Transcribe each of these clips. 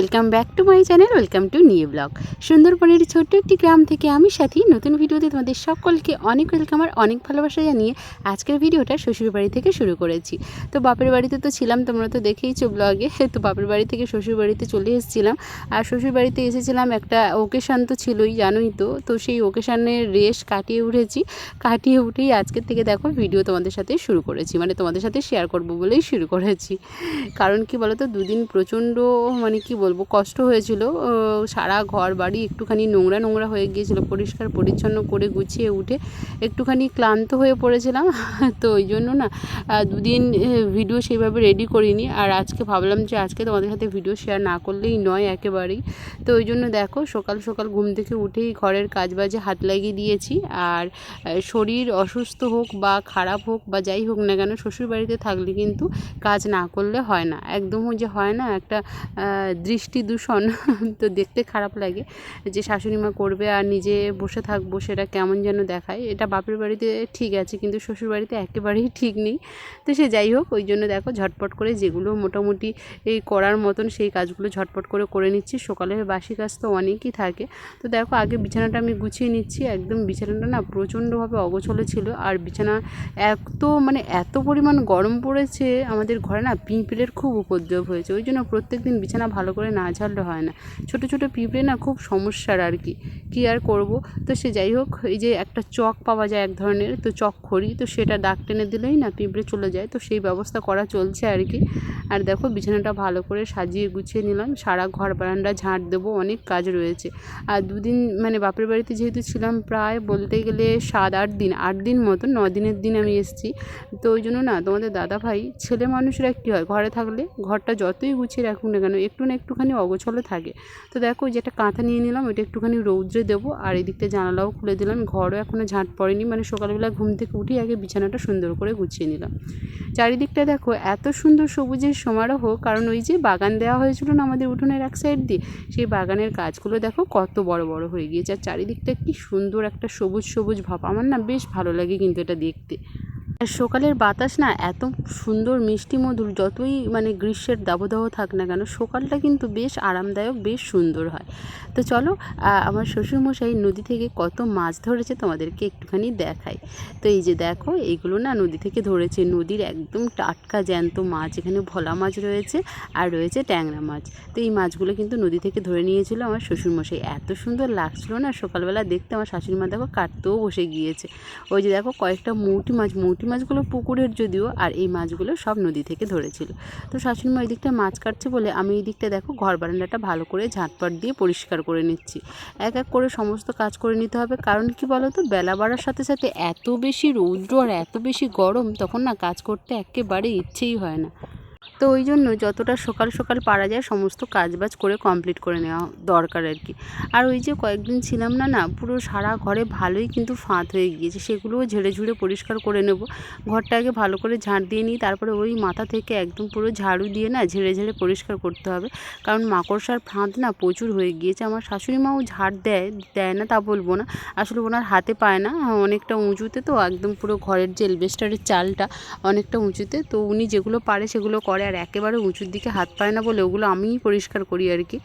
Welcome back to my channel welcome to new blog সুন্দরবনের ছোট্ট একটি গ্রাম থেকে আমি সাথী। নতুন ভিডিওতে তোমাদের সকলকে অনেক ওয়েলকাম আর অনেক ভালোবাসা জানিয়ে আজকের ভিডিওটা শ্বশুর বাড়ি থেকে শুরু করেছি। তো বাপের বাড়িতে তো ছিলাম, তোমরা তো দেখেইছো ব্লগে তো বাপের বাড়ি থেকে শ্বশুর বাড়িতে চলে এসেছিলাম। আর শ্বশুর বাড়িতে এসেছিলাম, একটা ওকেশান তো ছিলই, জানোই তো। তো সেই ওকেশানের রেস কাটিয়ে উঠেছি। কাটিয়ে উঠেই আজকের থেকে দেখো ভিডিও তোমাদের সাথে শুরু করেছি। মানে তোমাদের সাথে শেয়ার করব বলেই শুরু করেছি। কারণ কি বলতো, দুদিন প্রচণ্ড মানে কি বলব কষ্ট হয়েছিল। সারা ঘর বাড়ি একটুখানি নোংরা নোংরা হয়ে গিয়েছিল পরিষ্কার পরিচ্ছন্ন করে গুছিয়ে উঠে একটুখানি ক্লান্ত হয়ে পড়েছিলাম। তো ওই জন্য না দুদিন ভিডিও সেইভাবে রেডি করিনি। আর আজকে ভাবলাম যে আজকে তোমাদের সাথে ভিডিও শেয়ার না করলেই নয় একেবারেই। তো ওই জন্য দেখো সকাল সকাল ঘুম থেকে উঠেই ঘরের কাজ বাজে হাত লাগিয়ে দিয়েছি। আর শরীর অসুস্থ হোক বা খারাপ হোক বা যাই হোক না কেন শ্বশুর বাড়িতে থাকলে কিন্তু কাজ না করলে হয় না। একদম যে হয় না একটা আহ, দৃষ্টি দূষণ, তো দেখতে খারাপ লাগে যে শাশুড়ি মা করবে আর নিজে বসে থাকব সেটা কেমন যেন দেখায়। এটা বাপের বাড়িতে ঠিক আছে, কিন্তু শ্বশুর বাড়িতে একেবারেই ঠিক নেই। তো সে যাই হোক, ওই জন্য দেখো ঝটপট করে যেগুলো মোটামুটি এই করার মতন সেই কাজগুলো ঝটপট করে করে নিচ্ছি। সকালের বাসি কাজ তো অনেকই থাকে। তো দেখো আগে বিছানাটা আমি গুছিয়ে নিচ্ছি। একদম বিছানাটা না প্রচণ্ডভাবে অগোছলো ছিল আর বিছানা এত মানে এত পরিমাণ গরম পড়েছে, আমাদের ঘরে না পিঁপড়ের খুব উপদ্রব হয়েছে। ওই জন্য প্রত্যেক দিন বিছানা ভালো না ঝাড়লে হয় না। ছোট ছোট পিঁপড়ে না খুব সমস্যার আর কি। কী আর করব? তো সে যাই হোক, এই যে একটা চক পাওয়া যায় এক ধরনের, তো চক খড়ি, তো সেটা দাগ টেনে দিলেই না পিঁপড়ে চলে যায়। তো সেই ব্যবস্থা করা চলছে আর কি। আর দেখো, বিছানাটা ভালো করে সাজিয়ে গুছিয়ে নিলাম। সারা ঘর বারান্দা ঝাঁট দেবো, অনেক কাজ রয়েছে। আর দুদিন মানে বাপের বাড়িতে যেহেতু ছিলাম প্রায়, বলতে গেলে সাত, আট দিন আট দিন মতো, ন দিনের দিন আমি এসেছি। তো ওই জন্য না, তোমাদের দাদা ভাই ছেলে মানুষরা কী হয়, ঘরে থাকলে ঘরটা যতই গুছিয়ে রাখুক না কেন, একটু না একটুখানি অগোছলো থাকে। তো দেখো ওই যে একটা কাঁথা নিয়ে নিলাম, ওইটা একটুখানি রৌদ্রে দেবো। আর এদিকটা জানালাও খুলে দিলাম। ঘরও এখনও ঝাঁট পড়েনি। মানে সকালবেলা ঘুম থেকে উঠেই আগে বিছানাটা সুন্দর করে গুছিয়ে নিলাম। চারিদিকটা দেখো এত সুন্দর সবুজের সমারোহ, কারণ ওই যে বাগান দেওয়া হয়েছিল না আমাদের উঠোনের এক সাইড দিয়ে, সেই বাগানের গাছগুলো দেখো কত বড় বড় হয়ে গিয়েছে। আর চারিদিকটা কি সুন্দর একটা সবুজ সবুজ ভাব। আমার না বেশ ভালো লাগে কিন্তু এটা দেখতে। সকালের বাতাস না এত সুন্দর মিষ্টি মধুর, যতই মানে গ্রীষ্মের দাবদাহ থাক না কেন, সকালটা কিন্তু বেশ আরামদায়ক, বেশ সুন্দর হয়। তো চলো আমার শ্বশুরমশাই নদী থেকে কত মাছ ধরেছে তোমাদেরকে একটুখানি দেখাই। তো এই যে দেখো, এইগুলো না নদী থেকে ধরেছে, নদীর একদম টাটকা জ্যান্ত মাছ, এখানে ভোলা মাছ রয়েছে আর রয়েছে ট্যাংরা মাছ। তো এই মাছগুলো কিন্তু নদী থেকে ধরে নিয়েছিল আমার শ্বশুরমশাই। এত সুন্দর লাগছিল না সকালবেলা দেখতে, আমার শাশুড়ি মা দেখো কাটতেও বসে গিয়েছে। ওই যে দেখো কয়েকটা মৌটি মাছ, মৌটি মাছগুলো পুকুরের যদিও, আর এই মাছগুলো সব নদী থেকে ধরেছিল। তো শাশুড়িমা ওই দিকটা মাছ কাটছে বলে আমি এই দিকটা দেখো ঘর বারান্দাটা ভালো করে ঝাঁটপাট দিয়ে পরিষ্কার করে নিচ্ছি। এক এক করে সমস্ত কাজ করে নিতে হবে। কারণ কি বলো তো বেলা বাড়ার সাথে সাথে এত বেশি রৌদ্র আর এত বেশি গরম, তখন না কাজ করতে একেবারে ইচ্ছেই হয় না। তো ওই জন্য যতটা সকাল সকাল পারা যায় সমস্ত কাজবাজ করে কমপ্লিট করে নেওয়া দরকার আর কি। আর ওই যে কয়েকদিন ছিলাম না না, পুরো সারা ঘরে ভালোই কিন্তু ফাঁদ হয়ে গিয়েছে, সেগুলোও ঝেড়ে ঝুড়ে পরিষ্কার করে নেব। ঘরটা আগে ভালো করে ঝাঁট দিয়ে নিই, তারপরে ওই মাথা থেকে একদম পুরো ঝাড়ু দিয়ে না ঝেড়ে ঝেড়ে পরিষ্কার করতে হবে। কারণ মাকড়সার ফাঁদ না প্রচুর হয়ে গিয়েছে, আমার শাশুড়ি মাও ঝাড় দেয় দেয় না তা বলব না। আসলে ওনার হাতে পায় না অনেকটা উঁচুতে তো, একদম পুরো ঘরের যে এলবেস্টারের চালটা অনেকটা উঁচুতে, তো উনি যেগুলো পারে সেগুলো করে। আর একেবারে উঁচুর দিকে হাত পায় না বলে ওগুলো আমিই পরিষ্কার করি আর কি।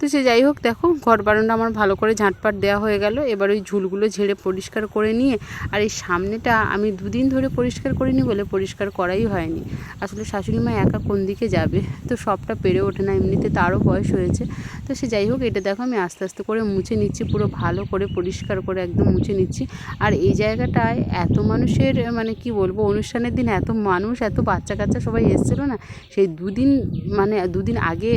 তো সে যাই হোক, দেখো, ঘর বারান্দা আমার ভালো করে ঝাঁটপাট দেওয়া হয়ে গেল। এবার ওই ঝুলগুলো ঝেড়ে পরিষ্কার করে নিয়ে, আর এই সামনেটা আমি দুদিন ধরে পরিষ্কার করিনি বলে পরিষ্কার করাই হয়নি। আসলে শাশুড়ি মা একা কোন দিকে যাবে? তো সবটা পেরে ওঠে না, এমনিতে তারও বয়স হয়েছে। তো সে যাই হোক, এটা দেখো, আমি আস্তে আস্তে করে মুছে নিচ্ছি, পুরো ভালো করে পরিষ্কার করে একদম মুছে নিচ্ছি। আর এই জায়গাটায় এত মানুষের মানে কি বলব, অনুষ্ঠানের দিন এত মানুষ, এত বাচ্চা কাচ্চা সবাই এসেছিল না, সেই দুদিন মানে দুদিন আগে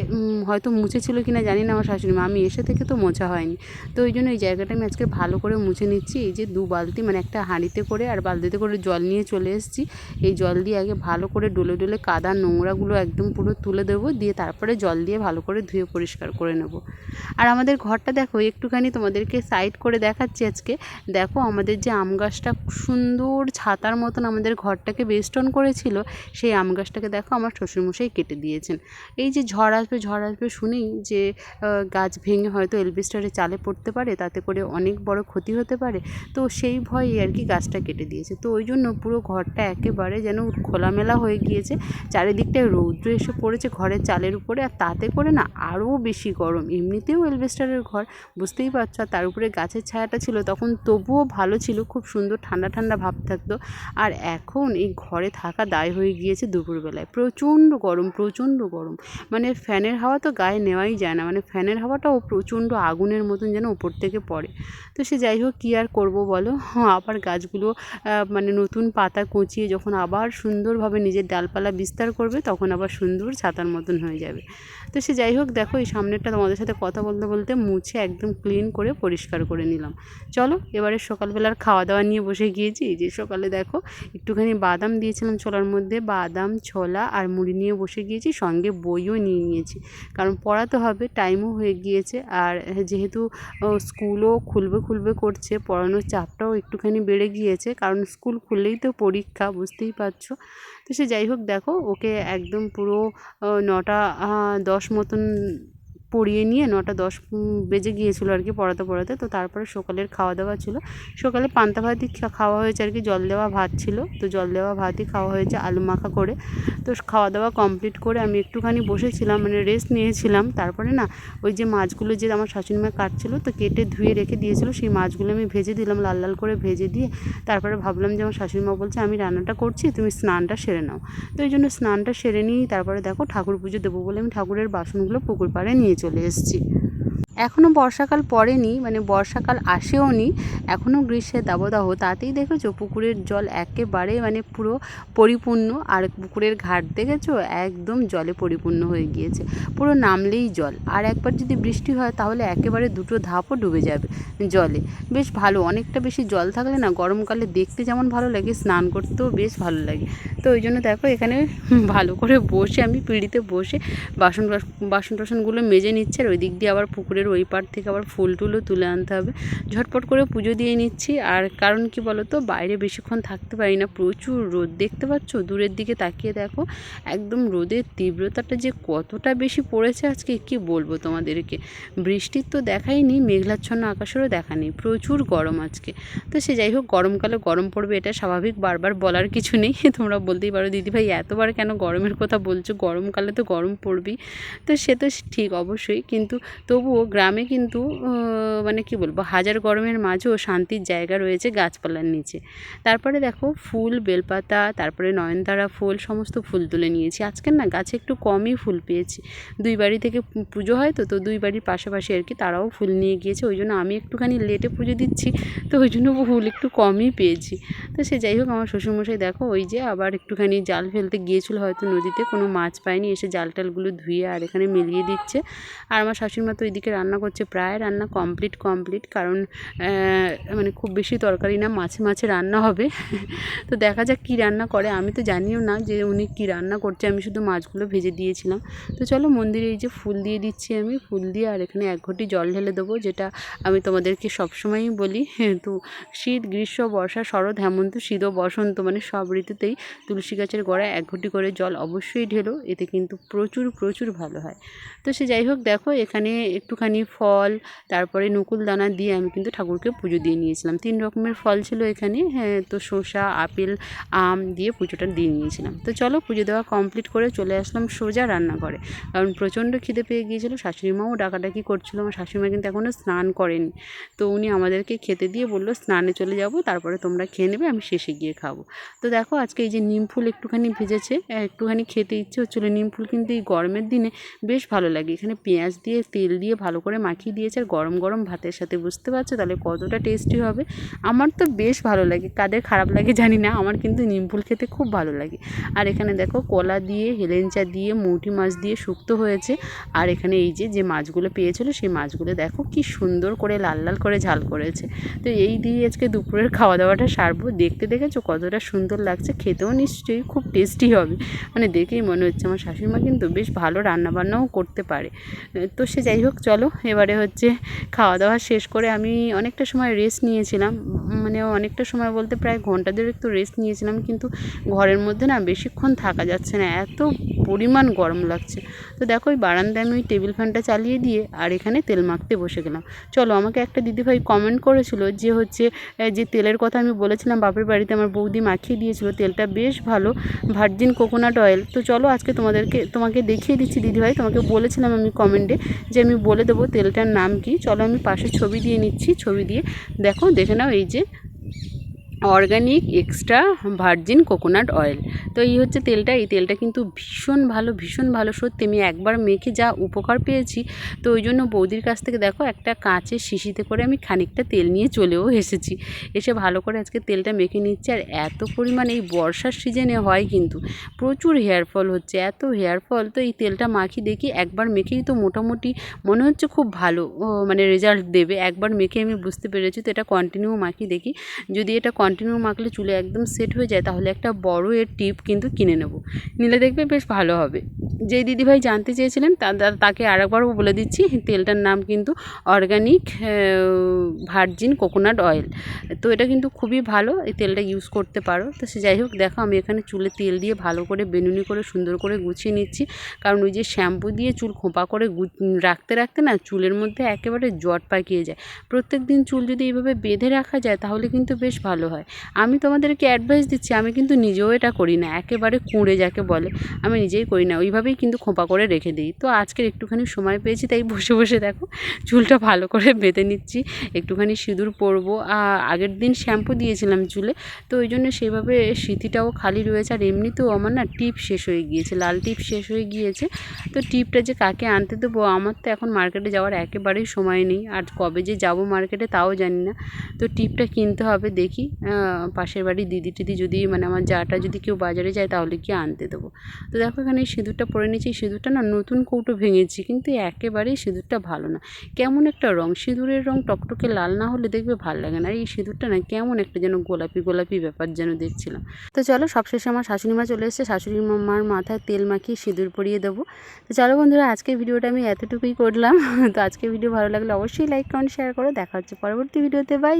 হয়তো মুছেছিল কিনা জানি না। আমার শাশুড়ি মা, আমি এসে থেকে তো মোছা হয়নি। তো ওই জন্য এই জায়গাটা আমি আজকে ভালো করে মুছে নিচ্ছি। এই যে দু বালতি মানে একটা হাঁড়িতে করে আর বালতিতে করে জল নিয়ে চলে এসেছি। এই জল দিয়ে আগে ভালো করে ডলে ডলে কাদা নোংরাগুলো একদম পুরো তুলে দেবো, দিয়ে তারপরে জল দিয়ে ভালো করে ধুয়ে পরিষ্কার করে নেব। আর আমাদের ঘরটা দেখো, একটুখানি তোমাদেরকে সাইড করে দেখাচ্ছি আজকে। দেখো আমাদের যে আম গাছটা সুন্দর ছাতার মতন আমাদের ঘরটাকে বেষ্টন করেছিল, সেই আম গাছটাকে দেখো আমার শ্বশুরমশাই কেটে দিয়েছেন। এই যে ঝড় আসবে ঝড় আসবে শুনেই যে গাছ ভেঙে হয়তো এলবিস্টারে চালে পড়তে পারে, তাতে করে অনেক বড় ক্ষতি হতে পারে। তো সেই ভয়ে আর কি গাছটা কেটে দিয়েছে। তো ওই জন্য পুরো ঘরটা একেবারে যেন খোলামেলা হয়ে গিয়েছে। চারিদিকটায় রৌদ্র এসে পড়েছে ঘরের চালের উপরে, আর তাতে করে না আরও বেশি গরম। এমনিতেও এলবেস্টারের ঘর, বুঝতেই পারছ, আর তার উপরে গাছের ছায়াটা ছিল, তখন তবুও ভালো ছিল, খুব সুন্দর ঠান্ডা ঠান্ডা ভাব থাকতো। আর এখন এই ঘরে থাকা দায় হয়ে গিয়েছে দুপুরবেলায়। প্রচণ্ড গরম প্রচণ্ড গরম। মানে ফ্যানের হাওয়া তো গায়ে নেওয়াই যায় না। মানে ফ্যানের হাওয়াটাও প্রচণ্ড আগুনের মতন যেন উপর থেকে পড়ে। তো সে যাই হোক, কী আর করব বলো? হ্যাঁ আবার গাছগুলো মানে নতুন পাতা কুঁচিয়ে যখন আবার সুন্দরভাবে নিজের ডালপালা বিস্তার করবে, তখন আবার সুন্দর ছাতার মতন হয়ে যাবে। তো সে যাই হোক, দেখো এই সামনেরটা তোমাদের সাথে কথা বলতে বলতে মুছে একদম ক্লিন করে পরিষ্কার করে নিলাম। চলো, এবারে সকালবেলার খাওয়া দাওয়া নিয়ে বসে গিয়েছি। যে সকালে দেখো, একটুখানি বাদাম দিয়েছিলাম ছোলার মধ্যে, বাদাম, ছোলা আর মুড়ি নিয়ে বসে গিয়েছি, সঙ্গে বইও নিয়ে নিয়েছি। কারণ পড়াতে হবে টাইমও হয়ে গিয়েছে। আর যেহেতু স্কুলও খুলবে খুলবে করছে, পড়ানোর চাপটাও একটুখানি বেড়ে গিয়েছে, কারণ স্কুল খুললেই তো পরীক্ষা, বুঝতেই পারছ? তো সে যাই হোক, দেখো, ওকে একদম পুরো নটা দশ মতন পড়িয়ে নিয়ে নটা দশ বেজে গিয়েছিল আর কি পড়াতে পড়াতে। তো তারপরে সকালের খাওয়া দাওয়া ছিল। সকালে পান্তা ভাতই খাওয়া হয়েছে আর কি, জল দেওয়া ভাত ছিল। তো জল দেওয়া ভাতই খাওয়া হয়েছে আলু মাখা করে। তো খাওয়া দাওয়া কমপ্লিট করে আমি একটুখানি বসেছিলাম মানে রেস্ট নিয়েছিলাম। তারপরে না, ওই যে মাছগুলো যে আমার শাশুড়ি মা কাটছিলো, তো কেটে ধুয়ে রেখে দিয়েছিলো, সেই মাছগুলো আমি ভেজে দিলাম, লাল লাল করে ভেজে দিয়ে তারপরে ভাবলাম যে আমার শাশুড়ি মা বলছে, আমি রান্নাটা করছি, তুমি স্নানটা সেরে নাও। তো এই জন্য স্নানটা সেরে নিই তারপরে দেখো ঠাকুর পুজো দেবো বলে আমি ঠাকুরের বাসনগুলো পুকুর পাড়ে নিয়ে চলে এসেছি। এখনও বর্ষাকাল পড়েনি মানে বর্ষাকাল আসেও নি এখনও গ্রীষ্মের দাবদাহ। তাতেই দেখেছ পুকুরের জল একেবারে মানে পুরো পরিপূর্ণ, আর পুকুরের ঘাট দেখেছ? একদম জলে পরিপূর্ণ হয়ে গিয়েছে, পুরো নামলেই জল। আর একবার যদি বৃষ্টি হয়, তাহলে একেবারে দুটো ধাপও ডুবে যাবে জলে। বেশ ভালো, অনেকটা বেশি জল থাকলে না গরমকালে দেখতে যেমন ভালো লাগে, স্নান করতেও বেশ ভালো লাগে। তো ওই জন্য দেখো এখানে ভালো করে বসে, আমি পিঁড়িতে বসে বাসন বাসন টাসনগুলো মেজে নিচ্ছে, আর ওই দিক দিয়ে আবার পুকুরের ওই পার থেকে আবার ফুল টুলও তুলে আনতে হবে। ঝটপট করে পুজো দিয়ে নিচ্ছি। আর কারণ কি বলো তো বাইরে বেশিক্ষণ থাকতে পারি না। প্রচুর রোদ। দেখতে পাচ্ছ? দূরের দিকে তাকিয়ে দেখো, একদম রোদের তীব্রতাটা যে কতটা বেশি পড়েছে আজকে, কি বলব তোমাদেরকে? বৃষ্টির তো দেখাই মেঘলাচ্ছন্ন আকাশেরও দেখা নেই। প্রচুর গরম আজকে। তো সে যাই হোক, গরমকালে গরম পড়বে, এটা স্বাভাবিক। বারবার বলার কিছু নেই। তোমরা বলতেই পারো দিদিভাই এতবার কেন গরমের কথা বলছো? গরমকালে তো গরম পড়বেই। তো সে তো ঠিক অবশ্যই। কিন্তু তবুও গ্রামে কিন্তু মানে কি বলব, হাজার গরমের মাঝেও শান্তির জায়গা রয়েছে গাছপালার নিচে। তারপরে দেখো ফুল, বেলপাতা, তারপরে নয়নতারা ফুল, সমস্ত ফুল তুলে নিয়েছি। আজকের না গাছে একটু কমই ফুল পেয়েছি। দুই বাড়ি থেকে পুজো হয় তো তো দুই বাড়ির পাশাপাশি আর কি তারাও ফুল নিয়ে গিয়েছে। ওই জন্য আমি একটুখানি লেটে পুজো দিচ্ছি, তো ওই জন্য ফুল একটু কমই পেয়েছি। তো সে যাই হোক, আমার শ্বশুরমশাই দেখো ওই যে আবার একটুখানি জাল ফেলতে গিয়েছিল, হয়তো নদীতে কোনো মাছ পায়নি, এসে জাল টালগুলো ধুয়ে আর এখানে মিলিয়ে দিচ্ছে। আর আমার শাশুড়িমা তো ওইদিকে রান্না করছে, প্রায় রান্না কমপ্লিট কমপ্লিট কারণ মানে খুব বেশি তরকারি না, মাছে মাছে রান্না হবে। তো দেখা যাক কী রান্না করে, আমি তো জানিও না যে উনি কী রান্না করছে, আমি শুধু মাছগুলো ভেজে দিয়েছিলাম। তো চলো মন্দিরে এই যে ফুল দিয়ে দিচ্ছি আমি, ফুল দিয়ে আর এখানে এক ঘটি জল ঢেলে দেবো, যেটা আমি তোমাদেরকে সবসময়ই বলি। তো শীত, গ্রীষ্ম, বর্ষা, শরৎ, হেমন্ত, শীত ও বসন্ত মানে সব ঋতুতেই তুলসী গাছের গোড়ায় এক ঘটি করে জল অবশ্যই ঢেলো, এতে কিন্তু প্রচুর প্রচুর ভালো হয়। তো সে যাই হোক, দেখো এখানে একটুখানি ফল, তারপরে নকুল দানা দিয়ে আমি কিন্তু ঠাকুরকে পুজো দিয়ে নিয়েছিলাম। তিন রকমের ফল ছিল এখানে হ্যাঁ তো শসা, আপেল, আম দিয়ে পুজোটা দিয়ে নিয়েছিলাম। তো চলো পুজো দেওয়া কমপ্লিট করে চলে আসলাম সোজা রান্না করে কারণ প্রচণ্ড খিদে পেয়ে গিয়েছিল শাশুড়ি মাও ডাকাডাকি করছিল, আমার শাশুড়িমা কিন্তু এখনও স্নান করেনি। তো উনি আমাদেরকে খেতে দিয়ে বলল, স্নানে চলে যাব, তারপরে তোমরা খেয়ে নেবে, আমি শেষে গিয়ে খাব। তো দেখো আজকে এই যে নিম ফুল একটুখানি ভেজেছে, একটুখানি খেতে ইচ্ছে হচ্ছিল। নিম ফুল কিন্তু এই গরমের দিনে বেশ ভালো লাগে। এখানে পেঁয়াজ দিয়ে, তেল দিয়ে ভালো করে মাখিয়ে দিয়েছে আর গরম গরম ভাতের সাথে, বুঝতে পারছ? তাহলে কতটা টেস্টি হবে? আমার তো বেশ ভালো লাগে। কাদের খারাপ লাগে জানি না, আমার কিন্তু নিমফুল খেতে খুব ভালো লাগে। আর এখানে দেখো, কলা দিয়ে, হেলেঞ্চা দিয়ে, মৌটি মাছ দিয়ে শুক্ত হয়েছে। আর এখানে এই যে যে মাছগুলো পেয়েছিলো, সেই মাছগুলো দেখো কি সুন্দর করে লাল লাল করে ঝাল করেছে। তো এই দিয়ে আজকে দুপুরের খাওয়া দাওয়াটা সারবো। দেখতে দেখেছ কতটা সুন্দর লাগছে? খেতেও নিশ্চয়ই খুব টেস্টি হবে। মানে দেখেই মনে হচ্ছে, আমার শাশুড়িমা কিন্তু বেশ ভালো রান্নাবান্নাও করতে পারে। তো সে যাই হোক, চলো এবারে হচ্ছে খাওয়া দাওয়া শেষ করে আমি অনেকটা সময় রেস্ট নিয়েছিলাম। মানে অনেকটা সময় বলতে প্রায় ঘণ্টা দেড়েক তো রেস্ট নিয়েছিলাম, কিন্তু ঘরের মধ্যে না বেশিক্ষণ থাকা যাচ্ছে না। এত পরিমাণ গরম লাগছে। তো দেখো ওই বারান্দায় আমি ওই টেবিল ফ্যানটা চালিয়ে দিয়ে আর এখানে তেল মাখতে বসে গেলাম। চলো আমাকে একটা দিদিভাই কমেন্ট করেছিল যে হচ্ছে যে তেলের কথা আমি বলেছিলাম, বাপের বাড়িতে আমার বৌদি মাখিয়ে দিয়েছিল, তেলটা বেশ ভালো ভার্জিন কোকোনাট অয়েল তো চলো আজকে তোমাদেরকে, তোমাকে দেখিয়ে দিচ্ছি দিদিভাই, তোমাকে বলেছিলাম আমি কমেন্টে যে আমি বলে দেবো তেলটার নাম কি। চলো আমি পাশে ছবি দিয়ে নিচ্ছি, ছবি দিয়ে দেখো, দেখে নাও এই যে organic extra virgin coconut oil. তো এই হচ্ছে তেলটা, এই তেলটা কিন্তু ভীষণ ভালো ভীষণ ভালো। সত্যি আমি একবার মেখে যা উপকার পেয়েছি। তো ওই জন্য বৌদির কাছ থেকে দেখো একটা কাঁচের শিশিতে করে আমি খানিকটা তেল নিয়ে চলেও এসেছি। এসে ভালো করে আজকে তেলটা মেখে নিচ্ছি। আর এত পরিমাণ এই বর্ষার সিজনে হয় কিন্তু প্রচুর হেয়ার ফল হচ্ছে, এত হেয়ার ফল। তো এই তেলটা মাখি দেখি, একবার মেখেই তো মোটামুটি মনে হচ্ছে খুব ভালো মানে রেজাল্ট দেবে। একবার মেখে আমি বুঝতে পেরেছি, তো এটা কন্টিনিউ মাখি দেখি। যদি এটা কন্টিনিউ মাখলে চুলে একদম সেট হয়ে যায়, তাহলে একটা বড় এর টিপ কিন্তু কিনে নেব। নিলে দেখবে বেশ ভালো হবে। যেই দিদিভাই জানতে চেয়েছিলেন তাকে আরেকবারও বলে দিচ্ছি, তেলটার নাম কিন্তু অর্গানিক ভার্জিন কোকোনাট অয়েল তো এটা কিন্তু খুবই ভালো, এই তেলটা ইউজ করতে পারো। তো সে যাই হোক, দেখো আমি এখানে চুলে তেল দিয়ে ভালো করে, বেনুনি করে, সুন্দর করে গুছিয়ে নিচ্ছি। কারণ ওই যে শ্যাম্পু দিয়ে চুল খোঁপা করে রাখতে রাখতে না চুলের মধ্যে একেবারে জট পাকিয়ে যায়। প্রত্যেক দিন চুল যদি এইভাবে বেঁধে রাখা যায়, তাহলে কিন্তু বেশ ভালো হয়। আমি তোমাদেরকে অ্যাডভাইস দিচ্ছি, আমি কিন্তু নিজেও এটা করি না। একেবারে কুঁড়ে যাকে বলে, আমি নিজেই করি না। ওইভাবেই কিন্তু খোঁপা করে রেখে দিই। তো আজকের একটুখানি সময় পেয়েছি, তাই বসে বসে দেখো, চুলটা ভালো করে বেঁধে নিচ্ছি। একটুখানি সিঁদুর পরবো। আগের দিন শ্যাম্পু দিয়েছিলাম চুলে, তো ওই জন্য সেভাবে স্মৃতিটাও খালি রয়েছে। আর এমনিতেও আমার না টিপ শেষ হয়ে গিয়েছে, লাল টিপ শেষ হয়ে গিয়েছে। তো টিপটা যে কাকে আনতে দেবো, আমার তো এখন মার্কেটে যাওয়ার একেবারেই সময় নেই। আর কবে যে যাব মার্কেটে তাও জানি না। তো টিপটা কিনতে হবে, দেখি। পাশের বাড়ির দিদি টিদি যদি মানে আমার যাটা যদি কেউ বাজারে যায় তাহলে কি আনতে দেবো? তো দেখো এখানে সিঁদুরটা পরে নিয়েছি সিঁদুরটা না নতুন কৌটো ভেঙেছি, কিন্তু একেবারেই সিঁদুরটা ভালো না। কেমন একটা রং, সিঁদুরের রং টকটকে লাল না হলে দেখবে ভালো লাগে না। আর এই সিঁদুরটা না কেমন একটা যেন গোলাপি গোলাপি ব্যাপার যেন দেখছিলাম। তো চলো সবশেষে আমার শাশুড়ি মা চলে এসেছে, শাশুড়ি মার মাথায় তেল মাখিয়ে সিঁদুর পরিয়ে দেবো। তো চলো বন্ধুরা, আজকের ভিডিওটা আমি এতটুকুই করলাম। তো আজকের ভিডিও ভালো লাগলে অবশ্যই লাইক কমেন্ট শেয়ার করো। দেখা হচ্ছে পরবর্তী ভিডিওতে বাই